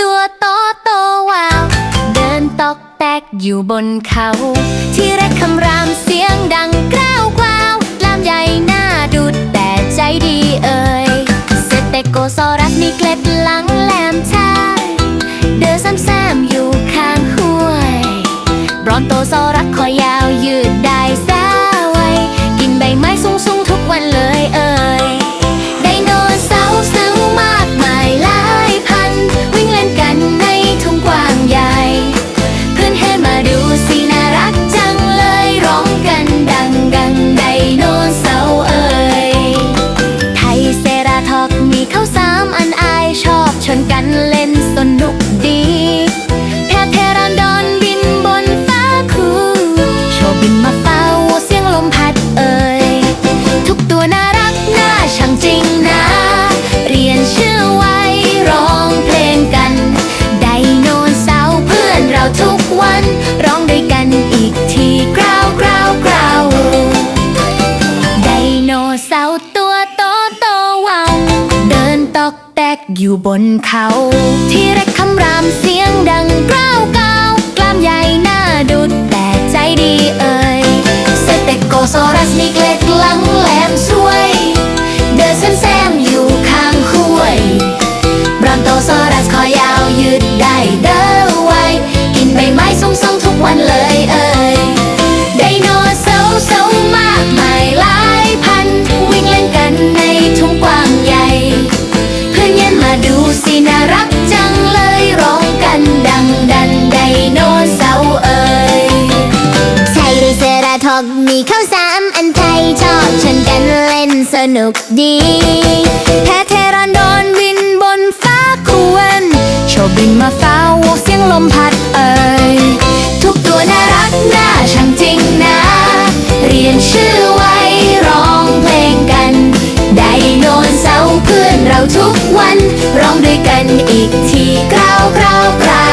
ตัวโตโตวาว เดินตอกแตกอยู่บนเขา ที่แรกคำรามเสียงดังกร้าวกราวกล้ามใหญ่หน้าดุดแต่ใจดีเอ่ยเสร็จแต่โกซอรัสมีเกล็ดหลังแหลมชาเดินซ้ำแซมอยู่ข้างห้วยบรอนโตซอรัสคอยาวยืดได้สาวกินใบไม้สูงสูงทุกวันเลย องด้วยกันอีกทีกราวกราวกราวไดโนเสาร์ตัวโตโตวังเดินตอกแตกอยู่บนเขา ที่แรกคำรามเสียงดังกราวกราวกล้ามใหญ่ วันเลยเอ่ยไดโนเสาร์เสาร์มากมายหลายพัน วิ่งเล่นกันในทุ่งกว้างใหญ่ เพื่อนเย็นมาดูสิน่ารักจังเลยร้องกันดังดันไดโนเสาร์เอ่ยไทยหรือเซราทอกมีข้าวสามอันไทยชอบชนกันเล่นสนุกดีแพเทรอนโดนบินบนฟ้าควรโชว์บินมาเฝ้าเสียงลมพัด วันร้องด้วยกันอีกทีกราวกราวกราว